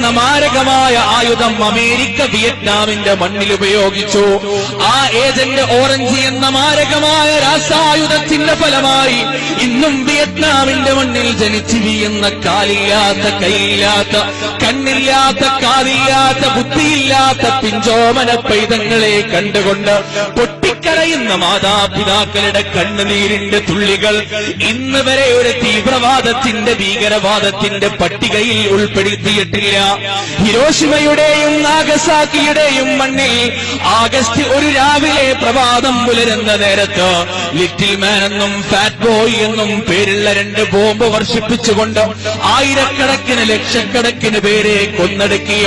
എന്ന മാരകമായ ആയുധം അമേരിക്ക വിയറ്റ്നാമിന്റെ മണ്ണിൽ ഉപയോഗിച്ചു. ആ ഏജന്റ് ഓറഞ്ച് എന്ന മാരകമായ രാസായുധത്തിന്റെ ഫലമായി ഇന്നും വിയറ്റ്നാമിന്റെ മണ്ണിൽ ജനിച്ചു കാലില്ലാത്ത കൈയില്ലാത്ത കണ്ണില്ലാത്ത കാതില്ലാത്ത ബുദ്ധിയില്ലാത്ത പിഞ്ചോമന പൈതങ്ങളെ കണ്ടുകൊണ്ട് പൊട്ടിക്കരയുന്ന മാതാപിതാക്കളുടെ കണ്ണുനീരിന്റെ തുള്ളികൾ ഇന്ന് വരെ ഒരു തീവ്രവാദത്തിന്റെ ഭീകരവാദത്തിന്റെ പട്ടികയിൽ ഉൾപ്പെടുത്തിയിട്ടില്ല. ഹിരോഷിമയുടെയും നാഗസാക്കിയുടെയും മണ്ണിൽ ആഗസ്റ്റ് ഒരു രാവിലെ പ്രഭാതം പുലരുന്ന നേരത്ത് ലിറ്റിൽ മാൻ എന്നും ഫാറ്റ് ബോയ് എന്നും പേരുള്ള രണ്ട് ബോംബ് വർഷിപ്പിച്ചുകൊണ്ട് ആയിരക്കണക്കിന് ലക്ഷക്കണക്കിന് പേരെ കൊന്നടക്കിയ കൊന്നടുക്കിയ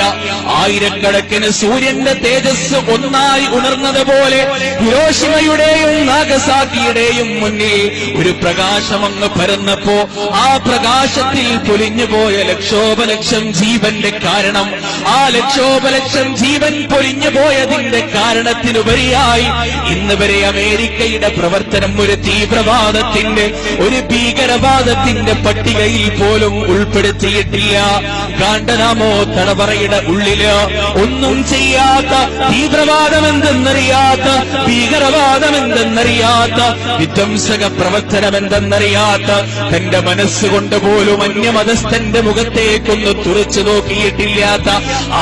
ആയിരക്കണക്കിന് സൂര്യന്റെ തേജസ് ഒന്നായി ഉണർന്നതുപോലെ ഹിരോഷിമയുടെയും നാഗസാക്കിയുടെയും മുന്നിൽ ഒരു പ്രകാശമങ്ങ് പരന്നപ്പോ ആ പ്രകാശത്തിൽ പൊലിഞ്ഞുപോയ ലക്ഷോപലക്ഷം ജീവന്റെ കാരണം ആ ലക്ഷോപലക്ഷം ജീവൻ പൊലിഞ്ഞു പോയതിന്റെ കാരണത്തിനുപരിയായി ഇന്ന് വരെ അമേരിക്കയുടെ പ്രവർത്തനം ഒരു തീവ്രവാദത്തിന്റെ ഒരു ഭീകരവാദത്തിന്റെ പട്ടികയിൽ പോലും ഉൾപ്പെടുത്തിയിട്ടില്ല. കാണ്ടനാമോ തടവറയുടെ ഉള്ളിൽ ഒന്നും ചെയ്യാത്ത തീവ്രവാദം എന്തെന്നറിയാത്ത ഭീകരവാദം എന്തെന്നറിയാത്ത വിധ്വംസക പ്രവർത്തനം എന്തെന്നറിയാത്ത തന്റെ മനസ്സുകൊണ്ട് പോലും അന്യമതസ്ഥന്റെ മുഖത്തേക്കൊന്ന് തുറച്ചു നോക്കിയിട്ടില്ലാത്ത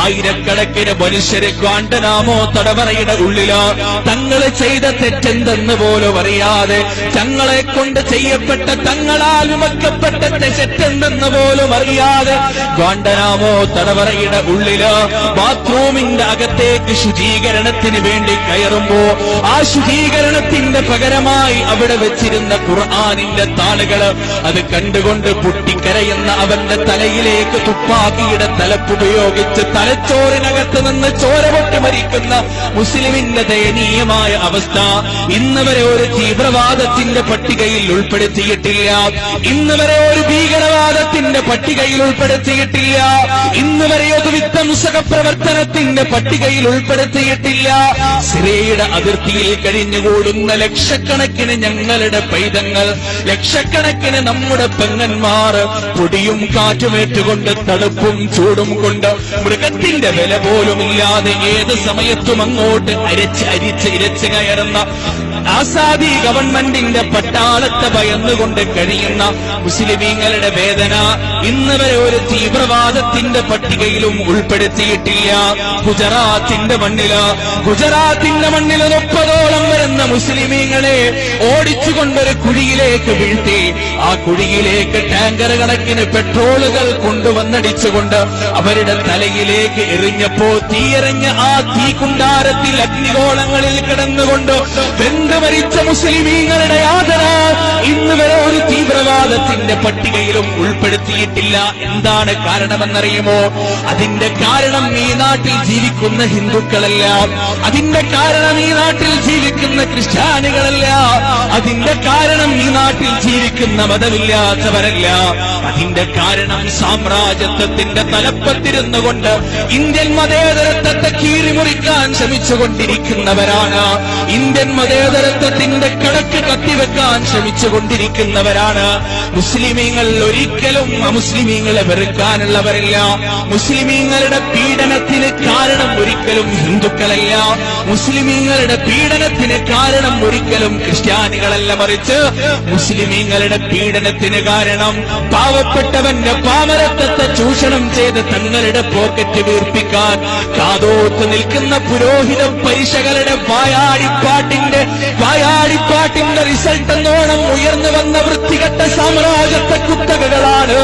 ആയിരക്കണക്കിന് മനുഷ്യരെ ഗാണ്ടനാമോ തടവറയുടെ ഉള്ളിലോ തങ്ങൾ ചെയ്ത തെറ്റെന്തെന്ന് പോലും അറിയാതെ തങ്ങളെ കൊണ്ട് ചെയ്യപ്പെട്ട തങ്ങളാൽ വിമക്കപ്പെട്ട തെറ്റെന്തെന്ന് പോലും അറിയാതെ ഗാണ്ടനാമോ തടവറയുടെ ഉള്ളിൽ ബാത്റൂമിന്റെ അകത്തേക്ക് ശുചീകരണത്തിന് വേണ്ടി കയറുമ്പോ ആ ശുചീകരണത്തിന്റെ പകരമായി അവിടെ വെച്ചിരുന്ന ഖുർആാനിന്റെ താളുകൾ അത് കണ്ടുകൊണ്ട് പൊട്ടിക്കരയുന്ന അവന്റെ തലയിലേക്ക് തുപ്പാക്കിയുടെ തലപ്പുപയോഗിച്ച് തലച്ചോറിനകത്ത് നിന്ന് ചോരപൊട്ടി മരിക്കുന്ന മുസ്ലിമിന്റെ ദയനീയമായ അവസ്ഥ ഇന്ന് വരെ ഒരു തീവ്രവാദത്തിന്റെ പട്ടികയിൽ ഉൾപ്പെടുത്തിയിട്ടില്ല. ഇന്ന് വരെ ഒരു ഭീകരവാദത്തിന്റെ പട്ടികയിൽ ഉൾപ്പെടുത്തിയിട്ടില്ല. ഇന്ന് വരെ ഒരു വിധ്വംസക പ്രവർത്തനത്തിന്റെ പട്ടികയിൽ ഉൾപ്പെടുത്തിയിട്ടില്ല. സിറിയയുടെ അതിർത്തിയിൽ കഴിഞ്ഞുകൂടുന്ന ലക്ഷക്കണക്കിന് ഞങ്ങളുടെ പൈതങ്ങൾ ലക്ഷക്കണക്കിന് നമ്മുടെ പെങ്ങന്മാർ പൊടിയും കാറ്റുമേറ്റുകൊണ്ട് തണുപ്പും ചൂടും കൊണ്ട് മൃഗത്തിന്റെ വില പോലും ഇല്ലാതെ ഏത് സമയത്തും അങ്ങോട്ട് അരച്ച് അരിച്ച് ഇരച്ച് കയറുന്ന ആസാദി ഗവൺമെന്റിന്റെ പട്ടാളത്തെ ഭയന്നുകൊണ്ട് കഴിയുന്ന മുസ്ലിമീങ്ങളുടെ വേദന ഇന്ന് വരെ ഒരു തീവ്രവാദത്തിന്റെ പട്ടികയിലും ഉൾപ്പെടുത്തിയിട്ടില്ല. ഗുജറാത്തിന്റെ മണ്ണിൽ ഗുജറാത്തിന്റെ മണ്ണിൽ മുപ്പതോളം വരുന്ന മുസ്ലിമീങ്ങളെ ഓടിച്ചുകൊണ്ടൊരു കുഴിയിലേക്ക് വീഴ്ത്തി. ആ കുഴിയിലേക്ക് ടാങ്കർ കണക്കിന് പെട്രോളുകൾ കൊണ്ടുവന്നടിച്ചുകൊണ്ട് അവരുടെ തലയിലേക്ക് എറിഞ്ഞപ്പോ തീയെറിഞ്ഞ ആ തീ കുണ്ടാരത്തിൽ അഗ്നിഗോളങ്ങളിൽ കിടന്നുകൊണ്ട് വെന്ത് മരിച്ച മുസ്ലിമീങ്ങളുടെ യാതന ഇന്ന് വരെ ഒരു തീവ്രവാദത്തിന്റെ പട്ടികയിലും ഉൾപ്പെടുത്തിയിട്ടില്ല. എന്താണ് കാരണമെന്നറിയുമോ? അതിന്റെ കാരണം ഈ നാട്ടിൽ ജീവിക്കുന്ന ഹിന്ദുക്കളല്ല. അതിന്റെ കാരണം ഈ നാട്ടിൽ ജീവിക്കുന്ന ക്രിസ്ത്യാനികളല്ല. അതിന്റെ കാരണം ഈ നാട്ടിൽ ജീവിക്കുന്ന മതമില്ലാത്തവരല്ല. അതിന്റെ കാരണം സാമ്രാജ്യത്വത്തിന്റെ തലപ്പത്തിരുന്നുകൊണ്ട് ഇന്ത്യൻ ഇന്ത്യൻ മതേതരത്വത്തെ കീറിമുറിക്കാൻ ശ്രമിച്ചുകൊണ്ടിരിക്കുന്നവരാണ്. ഇന്ത്യൻ മതേതരത്വത്തിന്റെ കണക്ക് കത്തിവെക്കാൻ ശ്രമിച്ചുകൊണ്ടിരിക്കുന്നവരാണ്. മുസ്ലിമീങ്ങൾ ഒരിക്കലും അമുസ്ലിമീങ്ങളെ വെറുക്കാനുള്ളവരില്ല. മുസ്ലിമീങ്ങളുടെ പീഡനത്തിന് കാരണം ഒരിക്കലും ഹിന്ദുക്കളല്ല മുസ്ലിമീങ്ങളുടെ പീഡനത്തിന് കാരണം ഒരിക്കലും ക്രിസ്ത്യാനികളല്ല മറിച്ച് മുസ്ലിമീങ്ങളുടെ പീഡനത്തിന് കാരണം പാവപ്പെട്ടവന്റെ പാമരത്വത്തെ ചൂഷണം ചെയ്ത് തങ്ങളുടെ പോക്കറ്റ് വീർപ്പിക്കാൻ കാതോത്ത് നിൽക്കുന്ന പുരോഹിത പരിശകളുടെ വായാടിപ്പാട്ടിന്റെ വായാടിപ്പാട്ടിന്റെ റിസൾട്ട് എന്നോണം ഉയർന്നു വന്ന വൃത്തികെട്ട സാമ്രാജ്യത്തെ കുത്തകകളാണ്.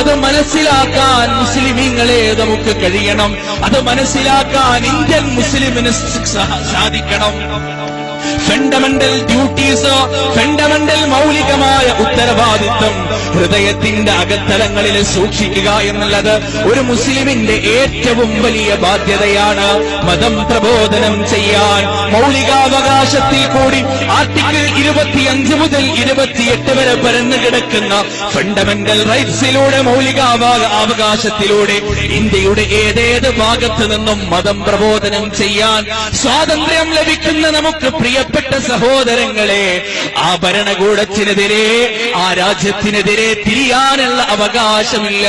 അത് മനസ്സിലാക്കാൻ മുസ്ലിമീങ്ങളെ നമുക്ക് കഴിയണം. അത് മനസ്സിലാക്കാൻ ഇന്ത്യൻ മുസ്ലിമിന് സാധിക്കണം. ഫണ്ടമെന്റൽ ഡ്യൂട്ടീസ് ഫണ്ടമെന്റൽ മൗലികമായ ഉത്തരവാദിത്വം ഹൃദയത്തിന്റെ അകത്തലങ്ങളിൽ സൂക്ഷിക്കുക എന്നുള്ളത് ഒരു മുസ്ലിമിന്റെ ഏറ്റവും വലിയ ബാധ്യതയാണ്. മതം പ്രബോധനം ചെയ്യാൻ മൗലികാവകാശത്തിൽ കൂടി ആർട്ടിക്കിൾ ഇരുപത്തിയഞ്ച് മുതൽ ഇരുപത്തിയെട്ട് വരെ പരന്നു കിടക്കുന്ന ഫണ്ടമെന്റൽ റൈറ്റ്സിലൂടെ മൗലികാവകാശത്തിലൂടെ ഇന്ത്യയുടെ ഏതേത് ഭാഗത്ത് നിന്നും മതം പ്രബോധനം ചെയ്യാൻ സ്വാതന്ത്ര്യം ലഭിക്കുന്ന നമുക്ക് പ്രിയപ്പെട്ട സഹോദരങ്ങളെ ആ ഭരണകൂടത്തിനെതിരെ ആ രാജ്യത്തിനെതിരെ തിരിയാനുള്ള അവകാശമില്ല.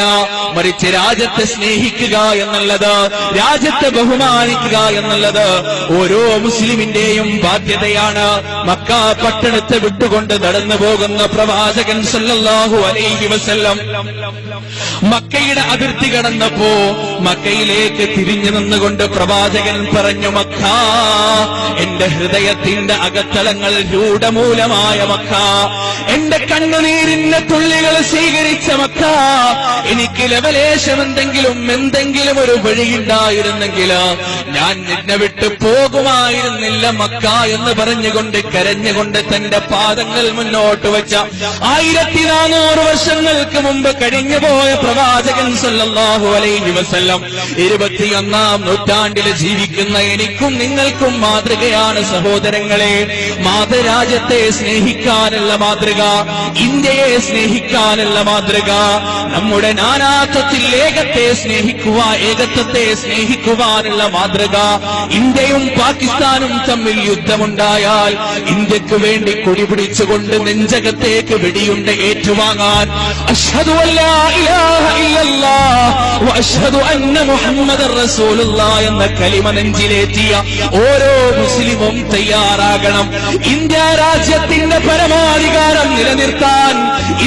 മറിച്ച് രാജ്യത്തെ സ്നേഹിക്കുക എന്നുള്ളത് രാജ്യത്തെ ബഹുമാനിക്കുക എന്നുള്ളത് ഓരോ മുസ്ലിമിന്റെയും ബാധ്യതയാണ്. മക്ക പട്ടണത്തെ വിട്ടുകൊണ്ട് നടന്നു പോകുന്ന പ്രവാചകൻ സല്ലാഹു അലൈഹി വസല്ലം മക്കയുടെ അതിർത്തി കടന്നപ്പോ മക്കയിലേക്ക് തിരിഞ്ഞു നിന്നുകൊണ്ട് പ്രവാചകൻ പറഞ്ഞു മക്ക എന്റെ ഹൃദയത്തിന്റെ അകത്തളങ്ങൾ രൂഢമൂലമായ മക്ക എന്റെ കണ്ണുനീരിന്റെ തുള്ളികൾ സ്വീകരിച്ച മക്ക എനിക്ക് ലവലേശം എന്തെങ്കിലും എന്തെങ്കിലും ഒരു വഴിയുണ്ടായിരുന്നെങ്കിൽ ഞാൻ നിന്നെ വിട്ട് പോകുമായിരുന്നില്ല മക്ക എന്ന് പറഞ്ഞുകൊണ്ട് കരഞ്ഞുകൊണ്ട് തന്റെ പാദങ്ങൾ മുന്നോട്ട് വെച്ച ആയിരത്തി നാനൂറ് വർഷങ്ങൾക്ക് മുമ്പ് കഴിഞ്ഞുപോയ പ്രവാചകൻ സല്ലല്ലാഹു അലൈഹി വസല്ലം ഇരുപത്തിയൊന്നാം നൂറ്റാണ്ടിൽ ജീവിക്കുന്ന എനിക്കും നിങ്ങൾക്കും മാതൃകയാണ് സഹോദരങ്ങളെ. മാതൃരാജ്യത്തെ സ്നേഹിക്കാനുള്ള മാതൃക ഇന്ത്യയെ സ്നേഹിക്കാനുള്ള മാതൃക. നമ്മുടെ നാനാത്വത്തിൽ ഏകത്തെ സ്നേഹിക്കുക ഏകത്വത്തെ സ്നേഹിക്കുവാനുള്ള മാതൃക. ഇന്ത്യയും പാകിസ്ഥാനും തമ്മിൽ യുദ്ധമുണ്ടായാൽ ഇന്ത്യയ്ക്ക് വേണ്ടി കൊടി പിടിച്ചുകൊണ്ട് നെഞ്ചകത്തേക്ക് വെടിയുണ്ട ഏറ്റുവാങ്ങാൻ എന്ന കലിമ നെഞ്ചിലേറ്റിയ ഓരോ മുസ്ലിമും തയ്യാറാകണം. ഇന്ത്യ രാജ്യത്തിന്റെ പരമാധികാരം നിലനിർത്താൻ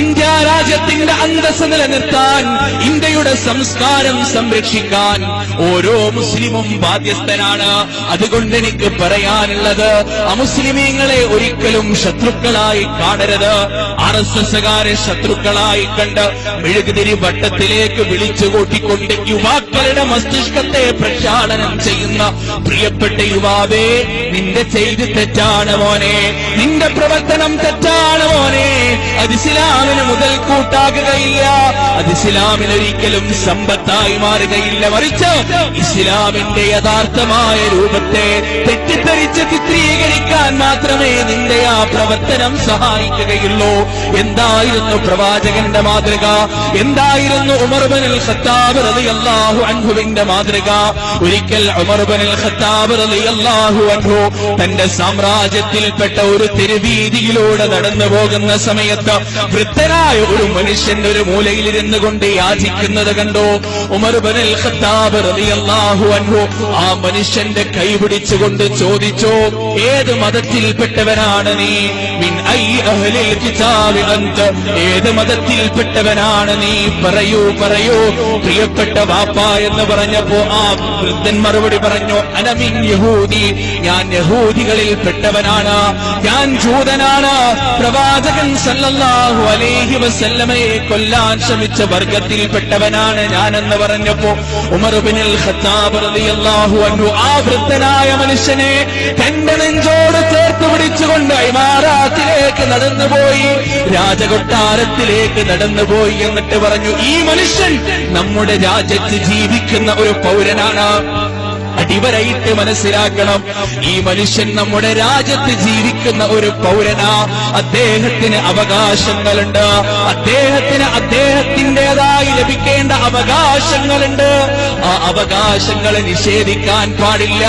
ഇന്ത്യ രാജ്യത്തിന്റെ അന്തസ് നിലനിർത്താൻ ഇന്ത്യയുടെ സംസ്കാരം സംരക്ഷിക്കാൻ ഓരോ മുസ്ലിമും ബാധ്യസ്ഥനാണ്. അതുകൊണ്ട് എനിക്ക് പറയാനുള്ളത് അമുസ്ലിമീങ്ങളെ ഒരിക്കലും ശത്രുക്കളായി കാണരുത്. ആർ എസ് എസുകാരെ ശത്രുക്കളായി കണ്ട് മെഴുകുതിരി വട്ടത്തിലേക്ക് വിളിച്ചു കൂട്ടിക്കൊണ്ട് യുവാക്കളുടെ മസ്തിഷ്കത്തെ പ്രക്ഷാളനം ചെയ്യുന്ന പ്രിയപ്പെട്ട യുവാവേ നിന്റെ ചെയ്ത് തെറ്റാണ് മോനെ. നിന്റെ പ്രവർത്തനം തെറ്റാണ് മോനെ. അത് ഇസ്ലാമിന് മുതൽ കൂട്ടാകുകയില്ല. അത് ഇസ്ലാമിന് ഒരിക്കലും സമ്പത്തായി മാറുകയില്ല. മറിച്ച് ഇസ്ലാമിന്റെ യഥാർത്ഥമായ രൂപത്തെ തെറ്റിദ്ധരിച്ച് ചിത്രീകരിക്കാൻ മാത്രമേ നിന്റെ ആ പ്രവർത്തനം സഹായിക്കുകയുള്ളൂ. എന്തായിരുന്നു പ്രവാചകന്റെ മാതൃക? എന്തായിരുന്നു ഉമർബനിൽ ഖത്താബ് റളിയല്ലാഹു അൻഹുവിന്റെ മാതൃക? ഒരിക്കൽ ഉമർബനിൽ ഖത്താബ് റളിയല്ലാഹു അൻഹു തന്റെ സാമ്രാജ്യത്തിൽപ്പെട്ട ഒരു തെരുവീതിയിലൂടെ നടന്നു പോകുന്ന സമയത്ത് വൃദ്ധനായ ഒരു മനുഷ്യൻ ഒരു മൂലയിലിരുന്നു കൊണ്ട് യാചിക്കുന്നത് കണ്ടു? ഉമർബനിൽ ഖത്താബ് റളിയല്ലാഹു അൻഹു ആ മനുഷ്യന്റെ കൈ പിടിച്ചുകൊണ്ട് ചോദിച്ചു ഏത് മതത്തിൽപ്പെട്ടവനാണ് നീ? മിൻ ഐ അഹ്ലിൽ കിതാബി അന്ത ഏത് മതത്തിൽപ്പെട്ടവനാണ് നീ? പറയൂ പറയൂ. പ്രിയപ്പെട്ട വാപ്പ എന്ന് പറഞ്ഞപ്പോ ആ വൃദ്ധൻ മറുപടി പറഞ്ഞു അനമിൻ യഹൂദി. ഞാൻ യഹൂദികളിൽ പെട്ടവനാണ്. ഞാൻ ജൂതനാണ്. പ്രവാചകൻ സല്ലല്ലാഹു അലൈഹി വസല്ലമയെ കൊല്ലാൻ ശ്രമിച്ച വർഗത്തിൽപ്പെട്ടവനാണ് ഞാൻ എന്ന് പറഞ്ഞപ്പോ ഉമർ ബിൻ ഖത്താബ് റളിയല്ലാഹു അൻഹു ആ വൃദ്ധനായ മനുഷ്യനെ തന്റെ നെഞ്ചോട് ചേർത്ത് പിടിച്ചുകൊണ്ട് ഇമാറാത്തിലേക്ക് നടന്നുപോയി രാജകൊട്ടാരത്തിലേക്ക് നടന്നുപോയി എന്നിട്ട് പറഞ്ഞു ഈ മനുഷ്യൻ നമ്മുടെ രാജ്യത്ത് ജീവിക്കുന്ന ഒരു പൗരനാണ്. അടിവരയിട്ട് മനസ്സിലാക്കണം. ഈ മനുഷ്യൻ നമ്മുടെ രാജ്യത്ത് ജീവിക്കുന്ന ഒരു പൗരനാ. അദ്ദേഹത്തിന് അവകാശങ്ങളുണ്ട്. അദ്ദേഹത്തിന് അദ്ദേഹത്തിന്റെതായി ലഭിക്കേണ്ട അവകാശങ്ങളുണ്ട്. ആ അവകാശങ്ങളെ നിഷേധിക്കാൻ പാടില്ല.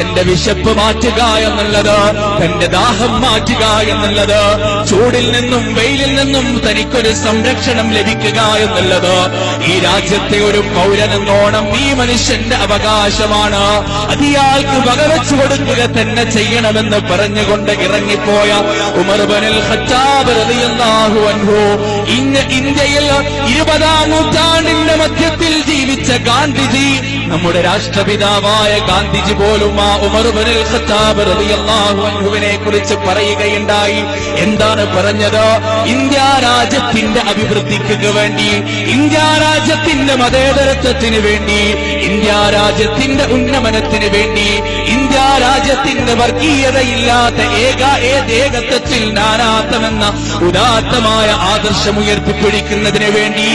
തന്റെ വിശപ്പ് മാറ്റുക എന്നുള്ളത് തന്റെ ദാഹം മാറ്റുക എന്നുള്ളത് ചൂടിൽ നിന്നും വെയിലിൽ നിന്നും തനിക്കൊരു സംരക്ഷണം ലഭിക്കുക എന്നുള്ളത്. ഈ രാജ്യത്തെ ഒരു പൗരനെന്നോണം ഈ മനുഷ്യന്റെ അവകാശമാണ്. അത് ഇയാൾക്ക് കൊടുക്കുക തന്നെ ചെയ്യണമെന്ന് പറഞ്ഞുകൊണ്ട് ഇറങ്ങിപ്പോയ ഉമർബനിൽ ഇന്ത്യയിൽ ഇരുപതാം നൂറ്റാണ്ടിന്റെ മധ്യത്തിൽ ജീവിച്ച ഗാന്ധിജി നമ്മുടെ രാഷ്ട്രപിതാവായ ഗാന്ധിജി പോലും ആ ഉമർബനിൽ ഖത്താബ് റളിയല്ലാഹു കുറിച്ച് പറയുകയുണ്ടായി. എന്താണ് പറഞ്ഞത്? ഇന്ത്യ രാജ്യത്തിന്റെ അഭിവൃദ്ധിക്ക് വേണ്ടി ഇന്ത്യ രാജ്യത്തിന്റെ മതേതരത്വത്തിന് വേണ്ടി ഇന്ത്യ രാജ്യത്തിന്റെ ഉന്നമനത്തിന് വേണ്ടി ഇന്ത്യ രാജ്യത്തിന്റെ വർഗീയതയില്ലാത്ത ഏക ഏകത്വത്തിൽ നാനാത്വമെന്ന ഉദാത്തമായ ആദർശം ഉയർത്തിപ്പിടിക്കുന്നതിന് വേണ്ടി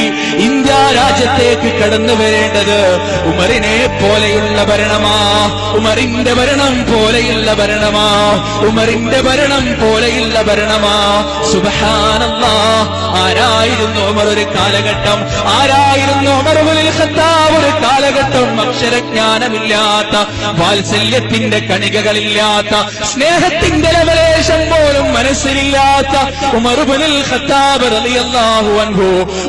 ഇന്ത്യ രാജ്യത്തേക്ക് കടന്നു വരേണ്ടത് ഉമറിനെ പോലെയുള്ള ഭരണമാ. ഉമറിന്റെ ഭരണം പോലെയുള്ള ഭരണമാ. ഉമറിന്റെ ഭരണം പോലെയുള്ള ഭരണമാ. സുബഹാനല്ലാ. ആരായിരുന്നു ഉമർ ഒരു കാലഘട്ടം? ആരായിരുന്നു ഉമർ ഒരു കാലഘട്ടം? അക്ഷരജ്ഞാനമില്ലാത്ത വാത്സല്യത്തിന്റെ കണികകളില്ലാത്ത സ്നേഹത്തിന്റെ ലവലേശം പോലും മനസ്സിലില്ലാത്ത ഉമറുബുനിൽ ഖത്താബ് റളിയല്ലാഹു അൻഹു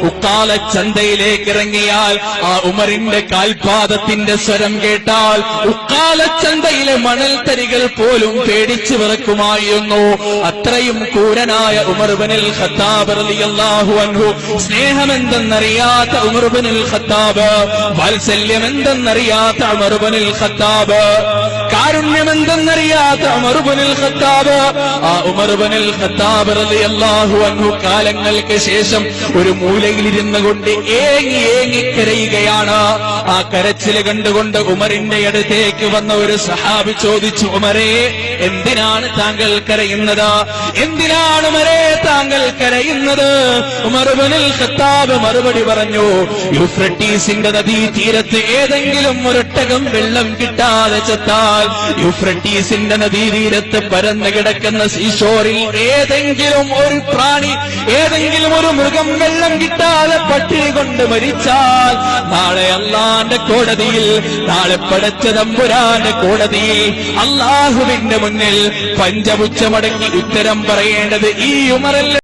ഉക്കാല ചന്തയിലേക്ക് ഇറങ്ങിയാൽ ആ ഉമറിന്റെ കാൽപാദത്തിന്റെ സ്വരം കേട്ടാൽ ഉക്കാല ചന്തയിലെ മണൽ തരികൾ പോലും പേടിച്ചു വിറക്കുമായിരുന്നു. അത്രയും ക്രൂരനായ ഉമർബനിൽ ഖത്താബ് റളിയല്ലാഹു അൻഹു സ്നേഹമെന്തെന്നറിയാത്ത ഉമർബനിൽ ഖത്താബ് വാത്സല്യമെന്തെന്നറിയാത്ത ഉമർബനിൽ ഖത്താബ് കാരുണ്യമെന്തെന്നറിയാത്ത ഉമർബനിൽ ഖത്താബ്. ആ ഉമർബനിൽ ഖത്താബ് റളിയല്ലാഹു അൻഹു കാലങ്ങൾക്ക് ശേഷം ഒരു മൂലയിലിരുന്ന് കൊണ്ട് ഏങ്ങി ഏങ്ങി കരയുകയാണ്. ആ കരച്ചിൽ കണ്ടുകൊണ്ട് ഉമറിന്റെ അടുത്തേക്ക് വന്ന ഒരു സഹാബി ചോദിച്ചു ഉമരേ എന്തിനാണ് താങ്കൾ കരയുന്നത്? എന്തിനാണ് ഉമരേ താങ്കൾ കരയുന്നത്? ഉമർബനിൽ ഖത്താബ് മറുപടി പറഞ്ഞു യുഫ്രട്ടീസിന്റെ നദീ തീരത്ത് ഏതെങ്കിലും ഒരൊട്ടകം വെള്ളം കിട്ടാതെ ചത്താൽ യുഫ്രട്ടീസിന്റെ നദീതീരത്ത് പരന്നു കിടക്കുന്ന സീഷോറിൽ ഏതെങ്കിലും ഒരു പ്രാണി ഏതെങ്കിലും ഒരു മൃഗം വെള്ളം കിട്ടാതെ പട്ടിണി കൊണ്ട് മരിച്ചാൽ നാളെ അള്ളാന്റെ കോടതിയിൽ നാളെ പടച്ച തമ്പുരാന്റെ കോടതിയിൽ അള്ളാഹുവിന്റെ മുന്നിൽ പഞ്ചമുച്ചമടങ്ങി ഉത്തരം പറയേണ്ടത് ഈ ഉമറല്ല?